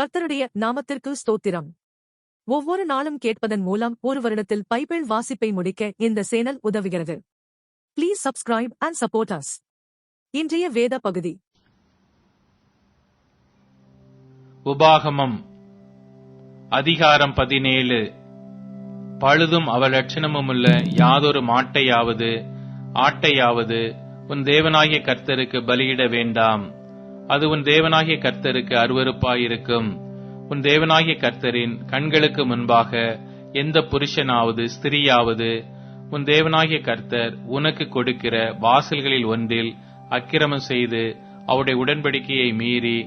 கர்த்தருடைய நாமத்திற்கு ஸ்தோத்திரம். ஒவ்வொரு நாளும் கேட்பதன் மூலம் ஒரு வருடத்தில் பைபிள் வாசிப்பை முடிக்க இந்த சேனல் உதவுகிறது. Please subscribe and support us இன்றைய வேத பகுதி. உபாகமம் அதிகாரம் பதினேழு. பழுதும் அவலட்சணமுமுள்ள யாதொரு மாட்டையாவது ஆட்டையாவது உன் தேவனாகிய கர்த்தருக்கு பலியிட வேண்டாம். அது உன் தேவனாகிய கர்த்தருக்கு அருவறுப்பாயிருக்கும் உன் தேவனாகிய கர்த்தரின் கண்களுக்கு முன்பாக எந்த புருஷனாவது ஸ்திரீயாவது உன் தேவனாகிய கர்த்தர் உனக்கு கொடுக்கிற வாசல்களில் ஒன்றில் அக்கிரமம் செய்து அவருடைய உடன்படிக்கையை மீறி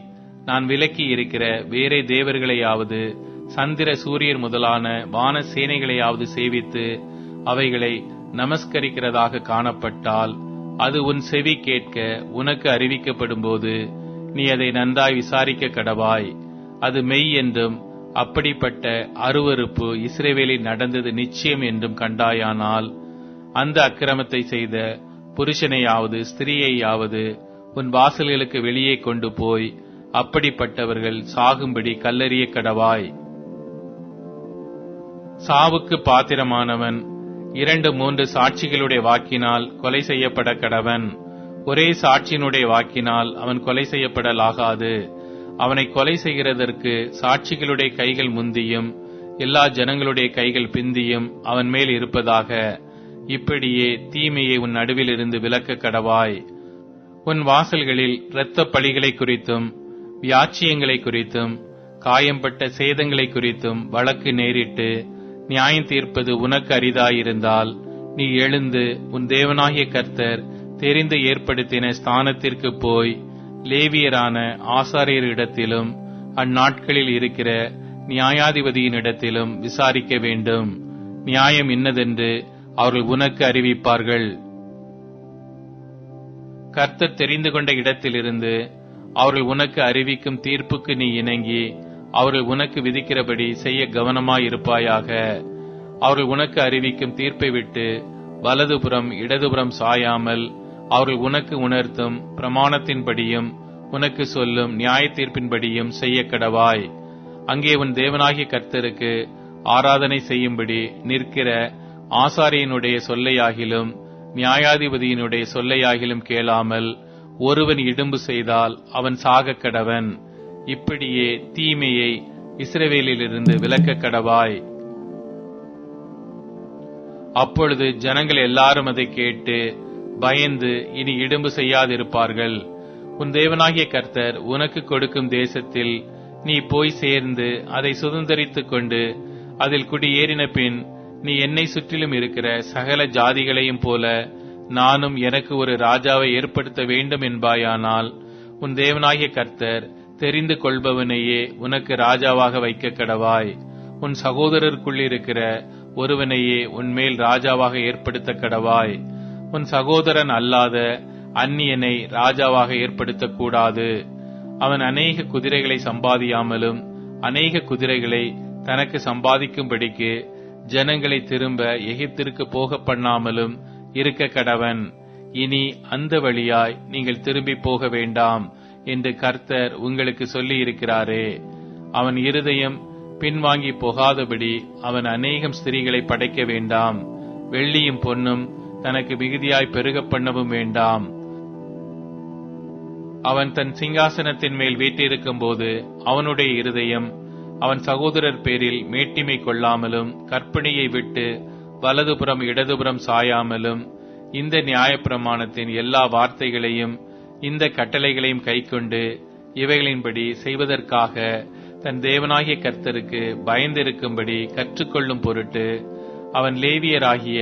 நான் விலக்கி இருக்கிற வேறே தேவர்களையாவது சந்திர சூரியர் முதலான வான சேனைகளையாவது சேவித்து அவைகளை நமஸ்கரிக்கிறதாக காணப்பட்டால் அது உன் செவி கேட்க உனக்கு அறிவிக்கப்படும் போது நீ அதை நன்றாய் விசாரிக்க கடவாய். அது மெய் என்றும் அப்படிப்பட்ட அருவருப்பு இஸ்ரேவேலில் நடந்தது நிச்சயம் என்றும் கண்டாயானால் அந்த அக்கிரமத்தை செய்த புருஷனையாவது ஸ்திரீயையாவது உன் வாசல்களுக்கு வெளியே கொண்டு போய் அப்படிப்பட்டவர்கள் சாகும்படி கல்லறிய கடவாய். சாவுக்கு பாத்திரமானவன் இரண்டு மூன்று சாட்சிகளுடைய வாக்கினால் கொலை செய்யப்பட கடவன். ஒரே சாட்சியினுடைய வாக்கினால் அவன் கொலை செய்யப்படலாகாது. அவனை கொலை செய்கிறதற்கு சாட்சிகளுடைய கைகள் முந்தியும் எல்லா ஜனங்களுடைய கைகள் பிந்தியும் அவன் மேல் இருப்பதாக. இப்படியே தீமையை உன் நடுவில் இருந்து விலக்க கடவாய். உன் வாசல்களில் இரத்த பழிகளை குறித்தும் வியாச்சியங்களை குறித்தும் காயம்பட்ட சேதங்களை குறித்தும் வழக்கு நேரிட்டு நியாயம் தீர்ப்பது உனக்கு அரிதாயிருந்தால் நீ எழுந்து உன் தேவனாகிய கர்த்தர் தெரிந்து ஏற்படுத்தின ஸ்தானத்திற்கு போய் லேவியரான ஆசாரியரிடத்திலும் அந்நாட்களில் இருக்கிற நியாயாதிபதியினிடத்திலும் விசாரிக்க வேண்டும். நியாயம் இன்னதென்று அவர்கள் உனக்கு அறிவிப்பார்கள். கர்த்தர் தெரிந்து கொண்ட இடத்திலிருந்து அவர்கள் உனக்கு அறிவிக்கும் தீர்ப்புக்கு நீ இணங்கி அவர்கள் உனக்கு விதிக்கிறபடி செய்ய கவனமாயிருப்பாயாக. அவர்கள் உனக்கு அறிவிக்கும் தீர்ப்பை விட்டு வலதுபுறம் இடதுபுறம் சாயாமல் அவர்கள் உனக்கு உணர்த்தும் பிரமாணத்தின்படியும் உனக்கு சொல்லும் நியாய தீர்ப்பின்படியும் செய்ய கடவாய். அங்கே உன் தேவனாகிய கர்த்தருக்கு ஆராதனை செய்யும்படி நிற்கிற ஆசாரியனுடைய சொல்லையாகிலும் நியாயாதிபதியினுடைய சொல்லையாகிலும் கேளாமல் ஒருவன் இடும்பு செய்தால் அவன் சாகக் கடவன். இப்படியே தீமையை இஸ்ரவேலிலிருந்து விலக்க கடவாய். அப்பொழுது ஜனங்கள் எல்லாரும் அதை கேட்டு பயந்து இனி இடும்பு செய்யாதிருப்பார்கள். உன் தேவனாகிய கர்த்தர் உனக்கு கொடுக்கும் தேசத்தில் நீ போய் சேர்ந்து அதை சுதந்திரித்துக் கொண்டு அதில் குடியேறின பின் நீ என்னை சுற்றிலும் இருக்கிற சகல ஜாதிகளையும் போல நானும் எனக்கு ஒரு ராஜாவை ஏற்படுத்த வேண்டும் என்பாயானால் உன் தேவனாகிய கர்த்தர் தெரிந்து கொள்பவனையே உனக்கு ராஜாவாக வைக்க கடவாய். உன் சகோதரருக்குள் இருக்கிற ஒருவனையே உன்மேல் ராஜாவாக ஏற்படுத்த கடவாய். உன் சகோதரன் அல்லாத அந்நியனை ராஜாவாக ஏற்படுத்தக்கூடாது. அவன் அநேக குதிரைகளை சம்பாதியாமலும் அநேக குதிரைகளை தனக்கு சம்பாதிக்கும்படிக்கு ஜனங்களை திரும்ப எகிப்திற்கு போக பண்ணாமலும் இருக்க கடவன். இனி அந்த வழியாய் நீங்கள் திரும்பி போக வேண்டாம் என்று கர்த்தர் உங்களுக்கு சொல்லி இருக்கிறாரே அவன் இருதயம் பின்வாங்கி போகாதபடி அவன் அநேகம் ஸ்திரீகளை படைக்க வேண்டாம். வெள்ளியும் பொன்னும் தனக்கு மிகுதியாய் பெருக பண்ணவும் வேண்டாம். அவன் தன் சிங்காசனத்தின் மேல் வீட்டிருக்கும் போது அவனுடைய இருதயம் அவன் சகோதரர் பேரில் மேட்டிமை கொள்ளாமலும் கற்பனையை விட்டு வலதுபுறம் இடதுபுறம் சாயாமலும் இந்த நியாயப்பிரமாணத்தின் எல்லா வார்த்தைகளையும் இந்த கட்டளைகளையும் கைக்கொண்டு இவைகளின்படி செய்வதற்காக தன் தேவனாகிய கர்த்தருக்கு பயந்திருக்கும்படி கற்றுக்கொள்ளும் பொருட்டு அவன் லேவியராகிய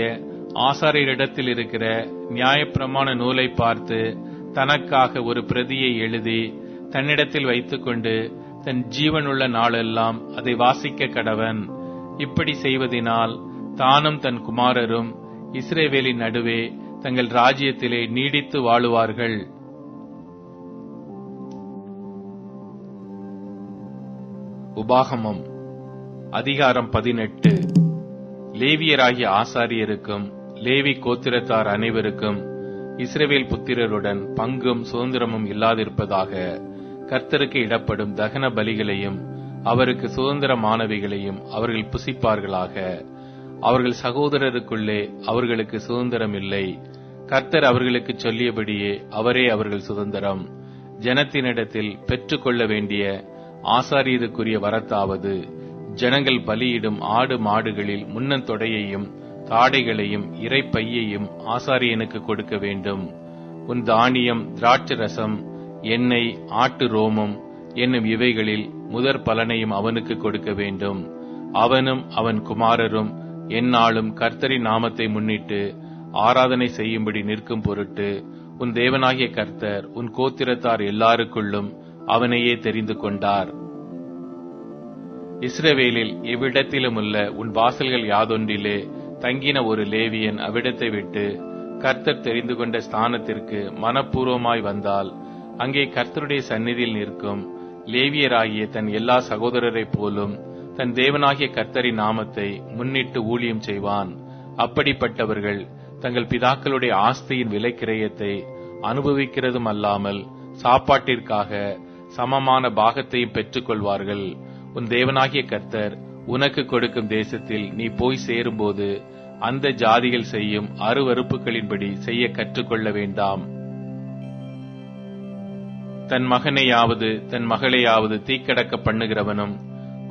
ஆசாரியரிடத்தில் இருக்கிற நியாயப்பிரமாண நூலை பார்த்து தனக்காக ஒரு பிரதியை எழுதி தன்னிடத்தில் வைத்துக்கொண்டு தன் ஜீவனுள்ள நாளெல்லாம் அதை வாசிக்க கடவன். இப்படி செய்வதினால் தானும் தன் குமாரரும் இஸ்ரேவேலின் நடுவே தங்கள் ராஜ்யத்திலே நீடித்து வாழுவார்கள். உபாகமம் அதிகாரம் பதினெட்டு. லேவியராகிய ஆசாரியருக்கும் லேவி கோத்திரத்தார் அனைவருக்கும் இஸ்ரேவேல் புத்திரருடன் பங்கும் சுதந்திரமும் இல்லாதிருப்பதாக கர்த்தருக்கு இடப்படும் தகன பலிகளையும் அவருக்கு சுதந்திரமானவைகளையும் அவர்கள் புசிப்பார்களாக. அவர்கள் சகோதரருக்குள்ளே அவர்களுக்கு சுதந்திரம் இல்லை. கர்த்தர் அவர்களுக்கு சொல்லியபடியே அவரே அவர்கள் சுதந்திரம். ஜனத்தினிடத்தில் பெற்றுக்கொள்ள வேண்டிய ஆசாரியதுக்குரிய வரத்தாவது ஜனங்கள் பலியிடும் ஆடு மாடுகளில் முன்னந்தொடையையும் தாடைகளையும் இறைப்பையையும் ஆசாரியனுக்கு கொடுக்க வேண்டும். உன் தானியம் திராட்சை ரசம் எண்ணெய் ஆட்டு ரோமம் என்னும் இவைகளில் முதற் பலனையும் அவனுக்கு கொடுக்க வேண்டும். அவனும் அவன் குமாரரும் என்னாலும் கர்த்தரின் நாமத்தை முன்னிட்டு ஆராதனை செய்யும்படி நிற்கும் பொருட்டு உன் தேவனாகிய கர்த்தர் உன் கோத்திரத்தார் எல்லாருக்குள்ளும் அவனையே தெரிந்து கொண்டார். இஸ்ரவேலில் எவ்விடத்திலுமுள்ள உன் வாசல்கள் யாதொன்றிலே தங்கின ஒரு லேவியன் அவ்விடத்தை விட்டு கர்த்தர் தெரிந்து கொண்ட ஸ்தானத்திற்கு மனப்பூர்வமாய் வந்தால் அங்கே கர்த்தருடைய சந்நிதியில் நிற்கும் லேவியராகிய தன் எல்லா சகோதரரைப் போலும் தன் தேவனாகிய கர்த்தரின் நாமத்தை முன்னிட்டு ஊழியம் செய்வான். அப்படிப்பட்டவர்கள் தங்கள் பிதாக்களுடைய ஆஸ்தியின் விலைக்கிரயத்தை அனுபவிக்கிறதும் அல்லாமல் சாப்பாட்டிற்காக சமமான பாகத்தையும் பெற்றுக்கொள்வார்கள். உன் தேவனாகிய கர்த்தர் உனக்கு கொடுக்கும் தேசத்தில் நீ போய் சேரும்போது அந்த ஜாதிகள் செய்யும் அருவறுப்புகளின்படி செய்ய கற்றுக்கொள்ள வேண்டாம். தன் மகனையாவது தன் மகளையாவது தீக்கடக்க பண்ணுகிறவனும்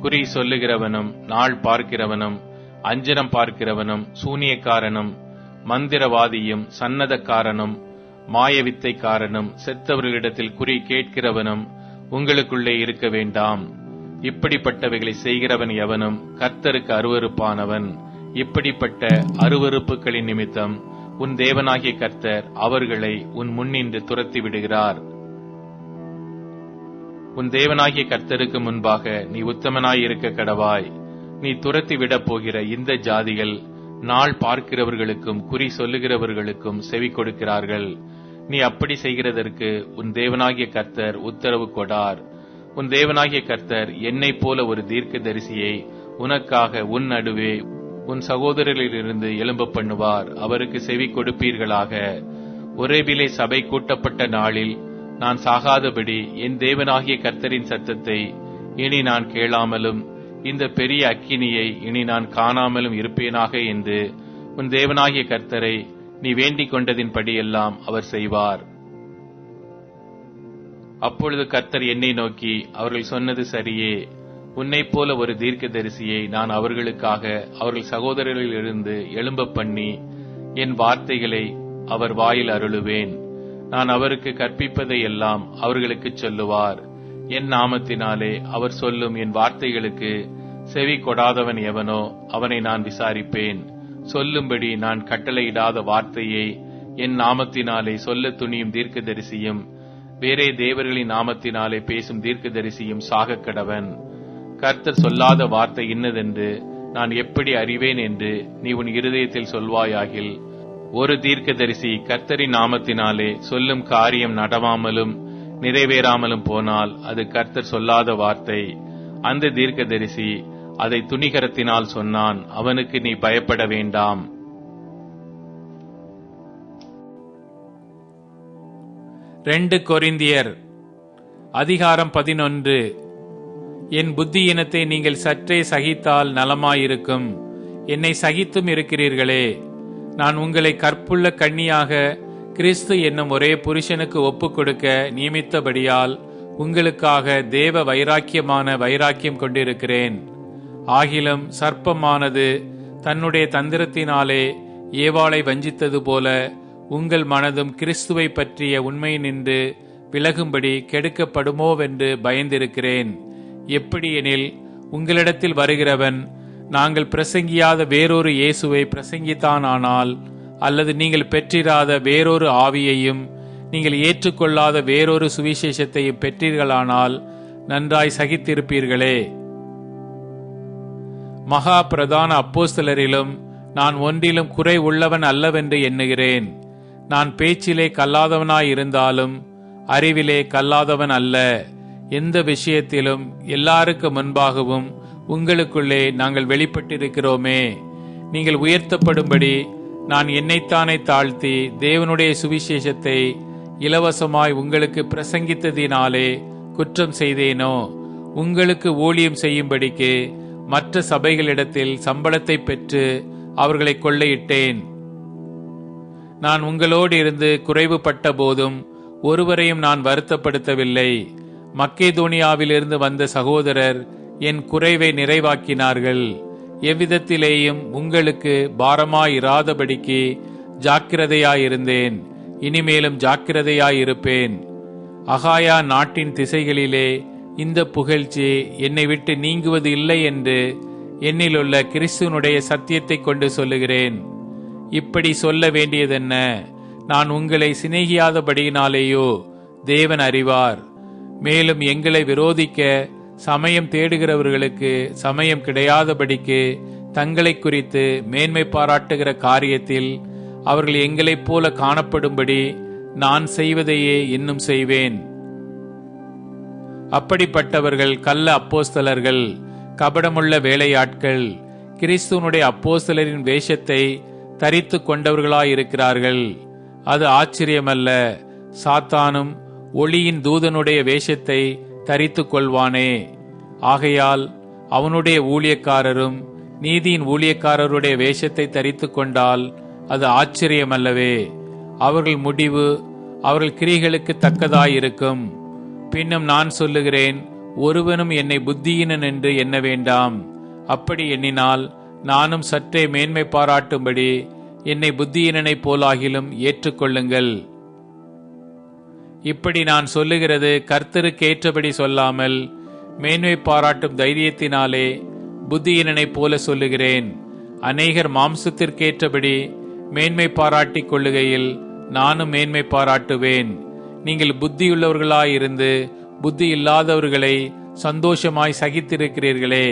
குறி சொல்லுகிறவனும் நாள் பார்க்கிறவனும் அஞ்சனம் பார்க்கிறவனும் சூனியக்காரனும் மந்திரவாதியும் சன்னதக்காரனும் மாயவித்தைக்காரனும் செத்தவர்களிடத்தில் குறி கேட்கிறவனும் உங்களுக்குள்ளே இருக்க வேண்டாம். இப்படிப்பட்டவைகளை செய்கிறவன் எவனும் கர்த்தருக்கு அருவருப்பானவன். இப்படிப்பட்ட அருவறுப்புகளின் நிமித்தம் உன் தேவனாகிய கர்த்தர் அவர்களை உன் முன்னின்று துரத்தி விடுகிறார். உன் தேவனாகிய கர்த்தருக்கு முன்பாக நீ உத்தமனாய் இருக்க கடவாய். நீ துரத்தி விடப் போகிற இந்த ஜாதிகள் நாள் பார்க்கிறவர்களுக்கும் குறி சொல்லுகிறவர்களுக்கும் செவி கொடுக்கிறார்கள். நீ அப்படி செய்கிறதற்கு உன் தேவனாகிய கர்த்தர் உத்தரவு கொடார். உன் தேவனாகிய கர்த்தர் என்னைப் போல ஒரு தீர்க்க தரிசியை உனக்காக உன் நடுவே உன் சகோதரரிலிருந்து எழும்ப பண்ணுவார். அவருக்கு செவி கொடுப்பீர்களாக. ஒரேபிலே சபை கூட்டப்பட்ட நாளில் நான் சாகாதபடி என் தேவனாகிய கர்த்தரின் சத்தத்தை இனி நான் கேளாமலும் இந்த பெரிய அக்கினியை இனி நான் காணாமலும் இருப்பேனாக என்று உன் தேவனாகிய கர்த்தரை நீ வேண்டிக் கொண்டதின்படியெல்லாம் அவர் செய்வார். அப்பொழுது கர்த்தர் என்னை நோக்கி அவர்கள் சொன்னது சரியே. உன்னைப் போல ஒரு தீர்க்கதரிசியை நான் அவர்களுக்காக அவர்கள் சகோதரர்களிலிருந்து எழும்ப பண்ணி என் வார்த்தைகளை அவர் வாயில் அருளுவேன். நான் அவருக்கு கற்பிப்பதை எல்லாம் அவர்களுக்கு சொல்லுவார். என் நாமத்தினாலே அவர் சொல்லும் என் வார்த்தைகளுக்கு செவி கொடாதவன் எவனோ அவனை நான் விசாரிப்பேன். சொல்லும்படி நான் கட்டளையிடாத வார்த்தையை என் நாமத்தினாலே சொல்ல துணியும் தீர்க்கதரிசியும் வேறே தேவர்களின் நாமத்தினாலே பேசும் தீர்க்கதரிசியும் சாக கடவன் கர்த்தர் சொல்லாத வார்த்தை இன்னதென்று நான் எப்படி அறிவேன் என்று நீ உன் இருதயத்தில் சொல்வாயாகில் ஒரு தீர்க்கதரிசி கர்த்தரின் நாமத்தினாலே சொல்லும் காரியம் நடவாமலும் நிறைவேறாமலும் போனால் அது கர்த்தர் சொல்லாத வார்த்தை. அந்த தீர்க்கதரிசி அதை துணிகரத்தினால் சொன்னான் அவனுக்கு நீ பயப்பட வேண்டாம். ரெண்டு கொரிந்தியர். அதிகாரம் பதினொன்று. என் புத்தியினத்தை நீங்கள் சற்றே சகித்தால் நலமாயிருக்கும். என்னை சகித்தும் இருக்கிறீர்களே. நான் உங்களை கற்புள்ள கண்ணியாக கிறிஸ்து என்னும் ஒரே புருஷனுக்கு ஒப்புக் கொடுக்க நியமித்தபடியால் உங்களுக்காக தேவ வைராக்கியமான வைராக்கியம் கொண்டிருக்கிறேன். ஆகிலும் சர்ப்பமானது தன்னுடைய தந்திரத்தினாலே ஏவாளை வஞ்சித்தது போல உங்கள் மனதும் கிறிஸ்துவை பற்றிய உண்மை நின்று விலகும்படி கெடுக்கப்படுமோவென்று பயந்திருக்கிறேன். எப்படியெனில் உங்களிடத்தில் வருகிறவன் நாங்கள் பிரசங்கியாத வேறொரு இயேசுவை பிரசங்கித்தானானால் அல்லது நீங்கள் பெற்றிராத வேறொரு ஆவியையும் நீங்கள் ஏற்றுக்கொள்ளாத வேறொரு சுவிசேஷத்தையும் பெற்றீர்களானால் நன்றாய் சகித்திருப்பீர்களே. மகா பிரதான அப்போஸ்தலரிலும் நான் ஒன்றிலும் குறை உள்ளவன் அல்லவென்று எண்ணுகிறேன். நான் பேச்சிலே கல்லாதவனாயிருந்தாலும் அறிவிலே கல்லாதவன் அல்ல. எந்த விஷயத்திலும் எல்லாருக்கு முன்பாகவும் உங்களுக்குள்ளே நாங்கள் வெளிப்பட்டிருக்கிறோமே. நீங்கள் உயர்த்தப்படும்படி நான் என்னைத்தானே தாழ்த்தி தேவனுடைய சுவிசேஷத்தை இலவசமாய் உங்களுக்கு பிரசங்கித்ததினாலே குற்றம் செய்தேனோ? உங்களுக்கு ஊழியம் செய்யும்படிக்கு மற்ற சபைகளிடத்தில் சம்பளத்தை பெற்று அவர்களை கொள்ளையிட்டேன். நான் உங்களோடு இருந்து குறைவுபட்ட போதும் ஒருவரையும் நான் வருத்தப்படுத்தவில்லை. மக்கேதோனியாவிலிருந்து வந்த சகோதரர் என் குறைவை நிறைவாக்கினார்கள். எவ்விதத்திலேயும் உங்களுக்கு பாரமாயிராதபடிக்கு ஜாக்கிரதையாயிருந்தேன். இனிமேலும் ஜாக்கிரதையாயிருப்பேன். அகாயா நாட்டின் திசைகளிலே இந்த புகழ்ச்சி என்னை விட்டு நீங்குவது இல்லை என்று என்னிலுள்ள கிறிஸ்துவனுடைய சத்தியத்தை கொண்டு சொல்லுகிறேன். இப்படி சொல்ல வேண்டியதென்ன? நான் உங்களை சிநேகியாதபடியினாலேயோ தேவன் அறிவார். மேலும் எங்களை விரோதிக்க சமயம் தேடுகிறவர்களுக்கு சமயம் கிடையாதபடிக்கு தங்களை குறித்து மேன்மை பாராட்டுகிற காரியத்தில் அவர்கள் எங்களைப் போல காணப்படும்படி நான் செய்வதையே இன்னும் செய்வேன். அப்படிப்பட்டவர்கள் கள்ள அப்போஸ்தலர்கள் கபடமுள்ள வேலையாட்கள் கிறிஸ்துவனுடைய அப்போஸ்தலரின் வேஷத்தை தரித்து கொண்டவர்களாயிருக்கிறார்கள் அது ஆச்சரியமல்ல. சாத்தானும் ஒளியின் தூதனுடைய வேஷத்தை தரித்து கொள்வானே ஆகையால் அவனுடைய ஊழியக்காரரும் நீதியின் ஊழியக்காரருடைய வேஷத்தை தரித்து கொண்டால் அது ஆச்சரியமல்லவே. அவர்கள் முடிவு அவர்கள் கிரிகளுக்கு தக்கதாயிருக்கும். பின்னும் நான் சொல்லுகிறேன் ஒருவனும் என்னை புத்தியினன் என்று எண்ண வேண்டாம். அப்படி எண்ணினால் நானும் சற்றே மேன்மை பாராட்டும்படி என்னை புத்தியினனைப் போலாகிலும் ஏற்றுக்கொள்ளுங்கள். இப்படி நான் சொல்லுகிறது கர்த்தருக்கு ஏற்றபடி சொல்லாமல் மேன்மை பாராட்டும் தைரியத்தினாலே புத்தியினனைப் போல சொல்லுகிறேன். அநேகர் மாம்சத்திற்கேற்றபடி மேன்மை பாராட்டிக் கொள்ளுகையில் நானும் மேன்மை பாராட்டுவேன். நீங்கள் புத்தியுள்ளவர்களாயிருந்து புத்தி இல்லாதவர்களை சந்தோஷமாய் சகித்திருக்கிறீர்களே.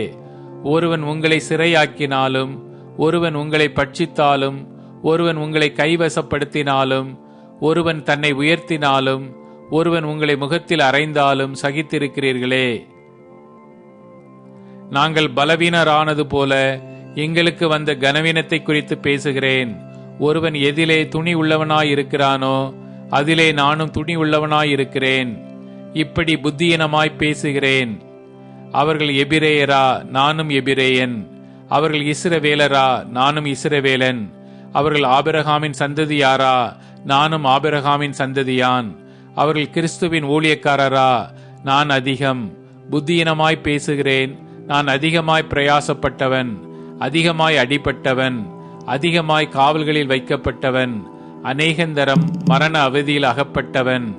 ஒருவன் உங்களை சிறையாக்கினாலும் ஒருவன் உங்களை பட்சித்தாலும் ஒருவன் உங்களை கைவசப்படுத்தினாலும் ஒருவன் தன்னை உயர்த்தினாலும் ஒருவன் உங்களை முகத்தில் அறைந்தாலும் சகித்திருக்கிறீர்களே. நாங்கள் பலவீனரானது போல எங்களுக்கு வந்த கனவீனத்தை குறித்து பேசுகிறேன். ஒருவன் எதிலே துணி உள்ளவனாய் இருக்கிறானோ அதிலே நானும் துணி உள்ளவனாய் இருக்கிறேன் இப்படி புத்தியினமாய் பேசுகிறேன். அவர்கள் எபிரேயரா நானும் எபிரேயன். அவர்கள் இஸ்ரவேலரா நானும் இஸ்ரவேலன். அவர்கள் ஆபிரகாமின் சந்ததியாரா நானும் ஆபிரகாமின் சந்ததியான். அவர்கள் கிறிஸ்துவின் ஊழியக்காரரா நான் அதிகம். புத்தியினமாய் பேசுகிறேன் நான் அதிகமாய் பிரயாசப்பட்டவன். அதிகமாய் அடிபட்டவன். அதிகமாய் காவல்களில் வைக்கப்பட்டவன். அநேகந்தரம் மரண அவதியில் அகப்பட்டவன்.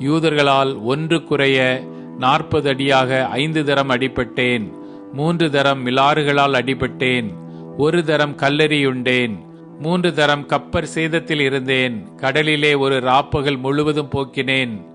யூதர்களால் ஒன்று குறைய நாற்பது அடியாக ஐந்து தரம் அடிபட்டேன். மூன்று தரம் மிலாறுகளால் அடிபட்டேன். ஒரு தரம் கல்லெறியுண்டேன் மூன்று தரம் கப்பர் சேதத்தில் இருந்தேன். கடலிலே ஒரு ராப்பகல் முழுவதும் போக்கினேன்.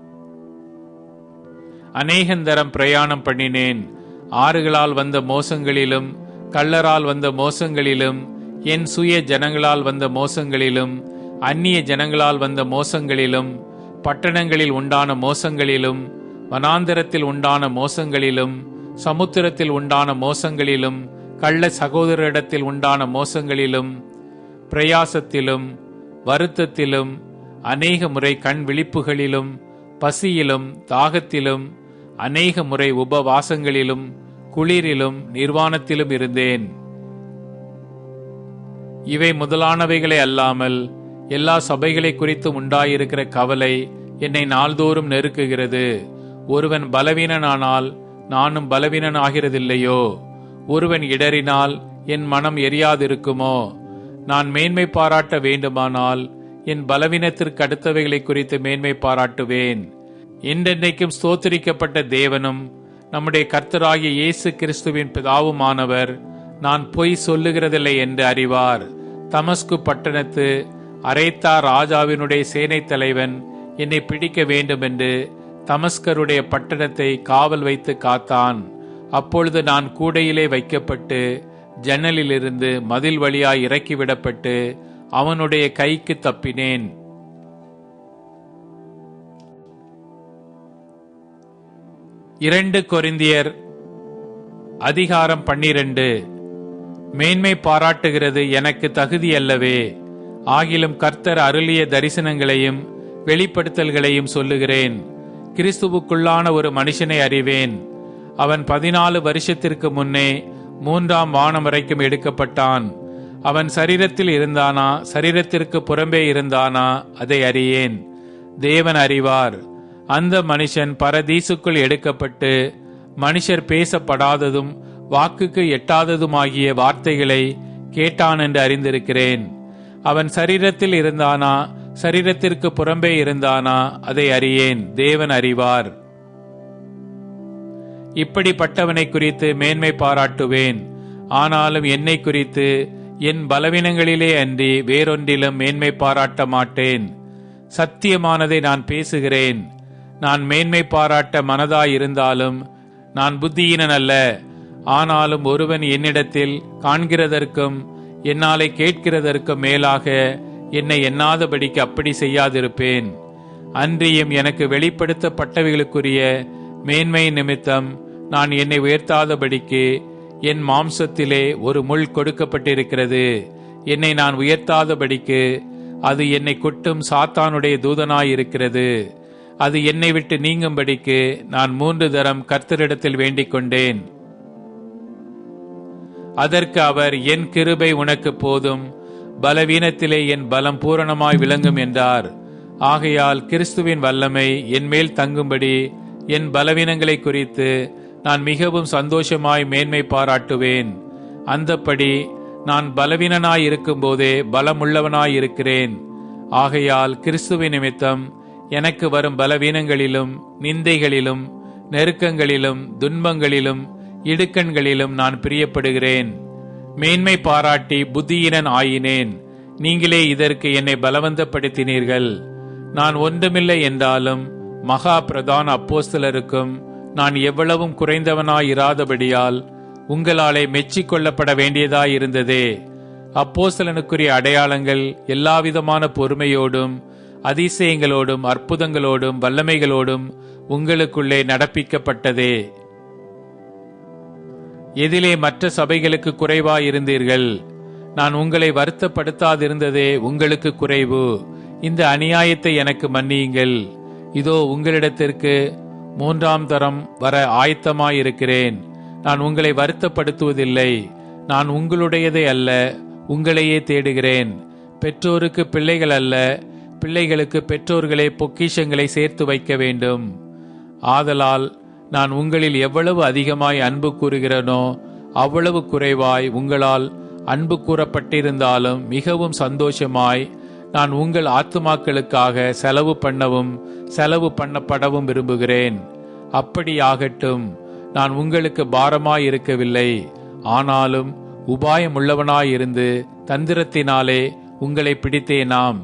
அநேகந்தரம் பிரயாணம் பண்ணினேன். ஆறுகளால் வந்த மோசங்களிலும் கள்ளரால் வந்த மோசங்களிலும் என் சுய ஜனங்களால் வந்த மோசங்களிலும் அந்நிய ஜனங்களால் வந்த மோசங்களிலும் பட்டணங்களில் உண்டான மோசங்களிலும் வனாந்தரத்தில் உண்டான மோசங்களிலும் சமுத்திரத்தில் உண்டான மோசங்களிலும் கள்ள சகோதரரிடத்தில் உண்டான மோசங்களிலும் பிரயாசத்திலும் வருத்தத்திலும் அநேக முறை கண் விழிப்புகளிலும் பசியிலும் தாகத்திலும் அநேக முறை உபவாசங்களிலும் குளிரிலும் நிர்வாணத்திலும் இருந்தேன். இவை முதலானவைகளை அல்லாமல் எல்லா சபைகளை குறித்து உண்டாயிருக்கிற கவலை என்னை நாள்தோறும் நெருக்குகிறது. ஒருவன் பலவீனனானால் நானும் பலவீனன் ஆகிறதில்லையோ ஒருவன் இடறினால் என் மனம் எரியாதிருக்குமோ? நான் மேன்மை பாராட்ட வேண்டுமானால் என் பலவீனத்திற்கு அடுத்தவைகளை குறித்து மேன்மை பாராட்டுவேன். என்றென்றைக்கும் ஸ்தோத்திரிக்கப்பட்ட தேவனும் நம்முடைய கர்த்தராகிய இயேசு கிறிஸ்துவின் பிதாவுமானவர் நான் பொய் சொல்லுகிறதில்லை என்று அறிவார். தமஸ்கு பட்டணத்து அரேத்தா ராஜாவினுடைய சேனை தலைவன் என்னை பிடிக்க வேண்டும் என்று தமஸ்கருடைய பட்டணத்தை காவல் வைத்து காத்தான். அப்பொழுது நான் கூடையிலே வைக்கப்பட்டு ஜன்னலிலிருந்து மதில் வழியாய் இறக்கிவிடப்பட்டு அவனுடைய கைக்கு தப்பினேன். இரண்டு கொரிந்தியர் அதிகாரம் பன்னிரண்டு. மேன்மை பாராட்டுகிறது எனக்கு தகுதி அல்லவே ஆகிலும் கர்த்தர் அருளிய தரிசனங்களையும் வெளிப்படுத்தல்களையும் சொல்லுகிறேன். கிறிஸ்துவுக்குள்ளான ஒரு மனுஷனை அறிவேன். அவன் பதினாலு வருஷத்திற்கு முன்னே மூன்றாம் வானம் வரைக்கும் எடுக்கப்பட்டான். அவன் சரீரத்தில் இருந்தானா சரீரத்திற்கு புறம்பே இருந்தானா அதை அறியேன். தேவன் அறிவார். அந்த மனுஷன் பரதீசுக்குள் எடுக்கப்பட்டு மனுஷர் பேசப்படாததும் வாக்குக்கு எட்டாததுமாகிய வார்த்தைகளை கேட்டான் என்று அறிந்திருக்கிறேன். அவன் சரீரத்தில் இருந்தானா சரீரத்திற்கு புறம்பே இருந்தானா அதை அறியேன். தேவன் அறிவார். இப்படிப்பட்டவனை குறித்து மேன்மை பாராட்டுவேன். ஆனாலும் என்னை குறித்து என் பலவீனங்களிலே அன்றி வேறொன்றிலும் மேன்மை பாராட்ட மாட்டேன். சத்தியமானதை நான் பேசுகிறேன். நான் மேன்மை பாராட்ட மனதாயிருந்தாலும் நான் புத்தியினன் அல்ல. ஆனாலும் ஒருவன் என்னிடத்தில் காண்கிறதற்கும் என்னாலே கேட்கிறதற்கும் மேலாக என்னை எண்ணாதபடிக்கு அப்படி செய்யாதிருப்பேன். அன்றியும் எனக்கு வெளிப்படுத்தப்பட்டவைகளுக்குரிய மேன்மை நிமித்தம் நான் என்னை உயர்த்தாதபடிக்கு என் மாம்சத்திலே ஒரு முள் கொடுக்கப்பட்டிருக்கிறது. என்னை நான் உயர்த்தாதபடிக்கு அது என்னை கொட்டும் சாத்தானுடைய தூதனாயிருக்கிறது. அது என்னை விட்டு நீங்கும்படிக்கு நான் மூன்று தரம் கர்த்தரிடத்தில் வேண்டிக் கொண்டேன் அதற்கு அவர் என் கிருபை உனக்கு போதும். பலவீனத்திலே என் பலம் பூரணமாய் விளங்கும் என்றார். ஆகையால் கிறிஸ்துவின் வல்லமை என் மேல் தங்கும்படி என் பலவீனங்களை குறித்து நான் மிகவும் சந்தோஷமாய் மேன்மை பாராட்டுவேன். அந்தப்படி நான் பலவீனனாய் இருக்கும்போதே பலமுள்ளவனாய் இருக்கிறேன். ஆகையால் கிறிஸ்துவின் நிமித்தம் எனக்கு வரும் பலவீனங்களிலும் நிந்தைகளிலும் நெருக்கங்களிலும் துன்பங்களிலும் இடுக்கண்களிலும் நான் பிரியப்படுகிறேன். மேன்மை பாராட்டி புத்தியினன் ஆயினேன். நீங்களே இதற்கு என்னை பலவந்தப்படுத்தினீர்கள். நான் ஒன்றுமில்லை என்றாலும் மகா பிரதான அப்போஸ்தலருக்கும் நான் எவ்வளவும் குறைந்தவனாயிராதபடியால் உங்களாலே மெச்சிக்கொள்ளப்பட வேண்டியதாயிருந்ததே. அப்போஸ்தலனுக்குரிய அடையாளங்கள் எல்லாவிதமான பொறுமையோடும் அதிசயங்களோடும் அற்புதங்களோடும் வல்லமைகளோடும் உங்களுக்குள்ளே நடப்பிக்கப்பட்டதே. எதிலே மற்ற சபைகளுக்கு குறைவாயிருந்தீர்கள். நான் உங்களை வருத்தப்படுத்தாதிருந்ததே உங்களுக்கு குறைவு. இந்த அநியாயத்தை எனக்கு மன்னியுங்கள். இதோ உங்களிடத்திற்கு மூன்றாம் தரம் வர ஆயத்தமாயிருக்கிறேன். நான் உங்களை வருத்தப்படுத்துவதில்லை. நான் உங்களுடையதே அல்ல உங்களையே தேடுகிறேன். பெற்றோருக்கு பிள்ளைகள் அல்ல பிள்ளைகளுக்கு பெற்றோர்களே பொக்கிஷங்களை சேர்த்து வைக்க வேண்டும். ஆதலால் நான் உங்களில் எவ்வளவு அதிகமாய் அன்பு கூறுகிறேனோ அவ்வளவு குறைவாய் உங்களால் அன்பு கூறப்பட்டிருந்தாலும் மிகவும் சந்தோஷமாய் நான் உங்கள் ஆத்துமாக்களுக்காக செலவு பண்ணவும் செலவு பண்ணப்படவும் விரும்புகிறேன். அப்படியாகட்டும் நான் உங்களுக்கு பாரமாய் இருக்கவில்லை ஆனாலும் உபாயமுள்ளவனாயிருந்து தந்திரத்தினாலே உங்களை பிடித்தேனாம்.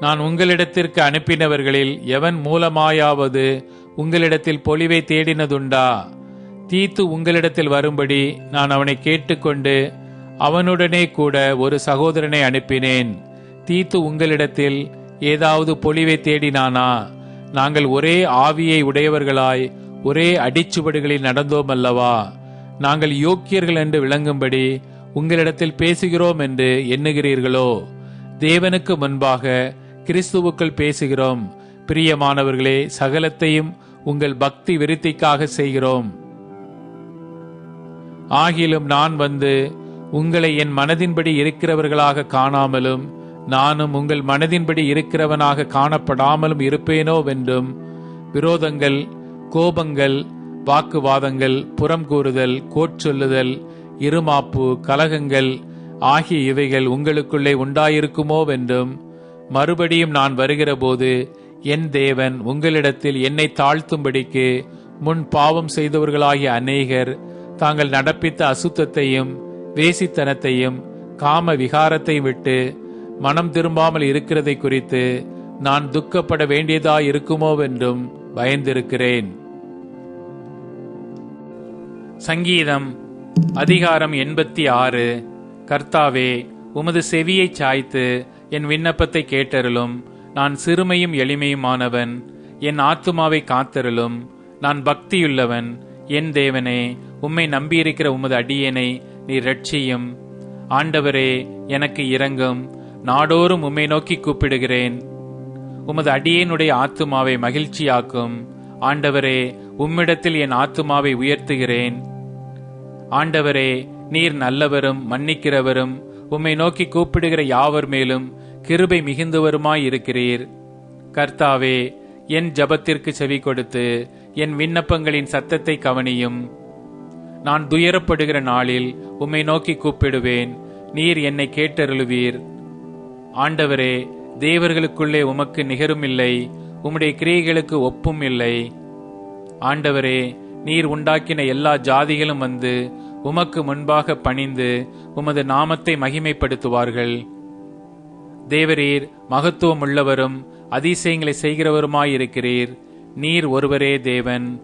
நான் உங்களிடத்திற்கு அனுப்பினவர்களில் எவன் மூலமாயாவது உங்களிடத்தில் பொலிவை தேடினதுண்டா? தீத்து உங்களிடத்தில் வரும்படி நான் அவனை கேட்டுக்கொண்டு அவனுடனே கூட ஒரு சகோதரனை அனுப்பினேன். தீத்து உங்களிடத்தில் ஏதாவது பொலிவை தேடினானா? நாங்கள் ஒரே ஆவியை உடையவர்களாய் ஒரே அடிச்சுவடுகளில் நடந்தோம் அல்லவா? நாங்கள் யோக்கியர்கள் என்று விளங்கும்படி உங்களிடத்தில் பேசுகிறோம் என்று எண்ணுகிறீர்களோ? தேவனுக்கு முன்பாக கிறிஸ்துவுக்குள் பேசுகிறோம். பிரியமானவர்களே சகலத்தையும் உங்கள் பக்தி விருத்திக்காக செய்கிறோம். ஆகிலும் நான் வந்து உங்களை என் மனதின்படி இருக்கிறவர்களாக காணாமலும் நானும் உங்கள் மனதின்படி இருக்கிறவனாக காணப்படாமலும் இருப்பேனோ வென்றும் விரோதங்கள் கோபங்கள் வாக்குவாதங்கள் புறம் கூறுதல் கோட்சொல்லுதல் இருமாப்பு கலகங்கள் ஆகிய இவைகள் உங்களுக்குள்ளே உண்டாயிருக்குமோ வென்றும் மறுபடியும் நான் வருகிறபோது என் தேவன் உங்களிடத்தில் என்னை தாழ்த்தும்படிக்கு முன் பாவம் செய்தவர்களாகிய அநேகர் தாங்கள் நடப்பித்த அசுத்தத்தையும் வேசித்தனத்தையும் காம விகாரத்தை விட்டு மனம் திரும்பாமல் இருக்கிறதை குறித்து நான் துக்கப்பட வேண்டியதா இருக்குமோவென்றும் பயந்திருக்கிறேன். சங்கீதம் அதிகாரம் எண்பத்தி ஆறு. கர்த்தாவே உமது செவியை சாய்த்து என் விண்ணப்பத்தை கேட்டருளும். நான் சிறுமையும் எளிமையுமானவன். என் ஆத்துமாவை காத்தருளும். நான் பக்தியுள்ளவன். என் தேவனே உம்மை நம்பியிருக்கிற உமது அடியேனை நீ ரட்சியும் ஆண்டவரே எனக்கு இறங்கும் நாடோறும் உம்மை நோக்கி கூப்பிடுகிறேன். உமது அடியேனுடைய ஆத்துமாவை மகிழ்ச்சியாக்கும். ஆண்டவரே உம்மிடத்தில் என் ஆத்துமாவை உயர்த்துகிறேன். ஆண்டவரே நீர் நல்லவரும் மன்னிக்கிறவரும் உம்மை நோக்கி கூப்பிடுகிற யாவர் மேலும் கிருபை மிகுந்தவருமாயிருக்கிறீர். கர்த்தாவே என் ஜபத்திற்கு செவி கொடுத்து என் விண்ணப்பங்களின் சத்தத்தை கவனியும். நான் துயரப்படுகிற நாளில் உம்மை நோக்கி கூப்பிடுவேன். நீர் என்னை கேட்டருளுவீர். ஆண்டவரே தேவர்களுக்குள்ளே உமக்கு நிகரும் இல்லை உம்முடைய கிரியைகளுக்கு ஒப்பும் இல்லை. ஆண்டவரே நீர் உண்டாக்கின எல்லா ஜாதிகளும் வந்து உமக்கு முன்பாக பணிந்து உமது நாமத்தை மகிமைப்படுத்துவார்கள். தேவரீர் மகத்துவம் உள்ளவரும் அதிசயங்களை செய்கிறவருமாயிருக்கிறீர். நீர் ஒருவரே தேவன்.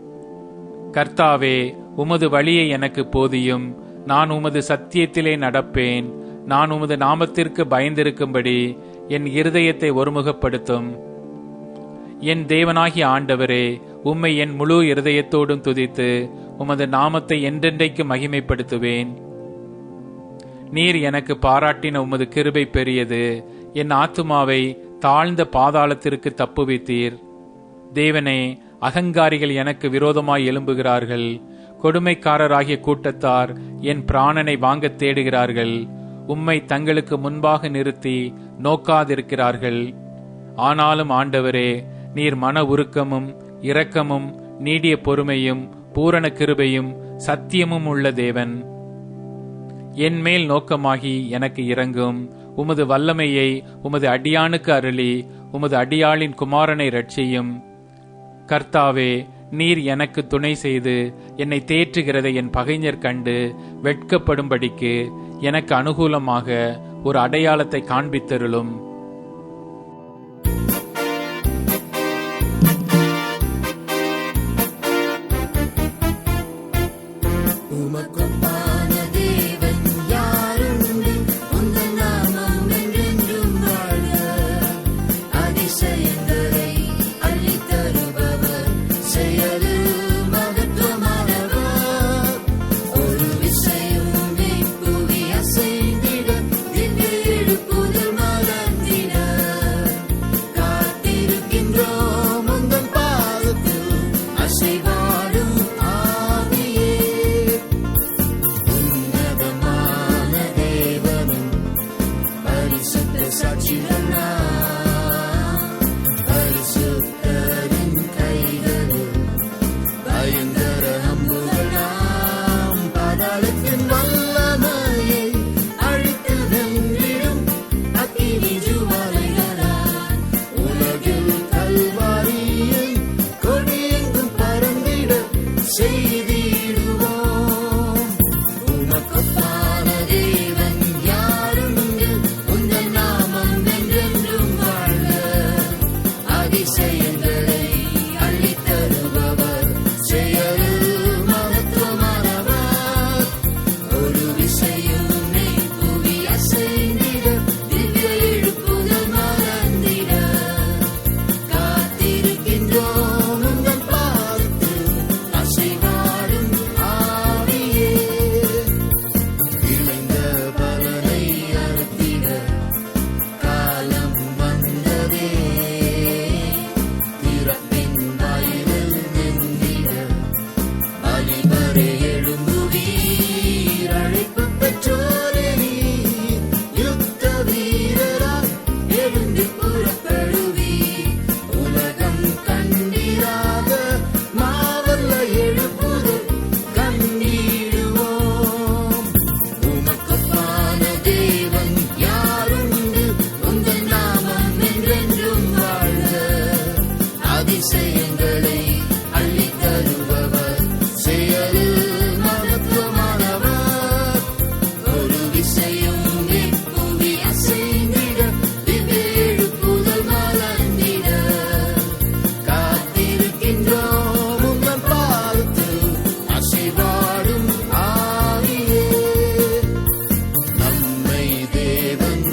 கர்த்தாவே உமது வழியை எனக்கு போதியும். நான் உமது சத்தியத்திலே நடப்பேன். நான் உமது நாமத்திற்கு பயந்திருக்கும்படி என் இருதயத்தை ஒருமுகப்படுத்தும். என் தேவனாகிய ஆண்டவரே உம்மை என் முழு இருதயத்தோடும் துதித்து உமது நாமத்தை என்றென்றைக்கு மகிமைப்படுத்துவேன். நீர் எனக்கு பாராட்டின உமது கிருபை பெரியது. என் ஆத்துமாவை தாழ்ந்த பாதாளத்திற்கு தப்புவித்தீர். தேவனே அகங்காரிகள் எனக்கு விரோதமாய் எழும்புகிறார்கள். கொடுமைக்காரராகிய கூட்டத்தார் என் பிராணனை வாங்கத் தேடுகிறார்கள். உம்மை தங்களுக்கு முன்பாக நிறுத்தி நோக்காதிருக்கிறார்கள். ஆனாலும் ஆண்டவரே நீர் மன உருக்கமும் இரக்கமும் நீடிய பொறுமையும் பூரண கிருபையும் சத்தியமும் உள்ள தேவன். என் மேல் நோக்கமாகி எனக்கு இறங்கும். உமது வல்லமையை உமது அடியானுக்கு அருளி உமது அடியாளின் குமாரனை ரட்சியும் கர்த்தாவே நீர் எனக்கு துணை செய்து என்னை தேற்றுகிறதை என் பகைஞர் கண்டு வெட்கப்படும்படிக்கு எனக்கு அனுகூலமாக ஒரு அடையாளத்தை காண்பித்தருளும். see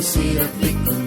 see a fickle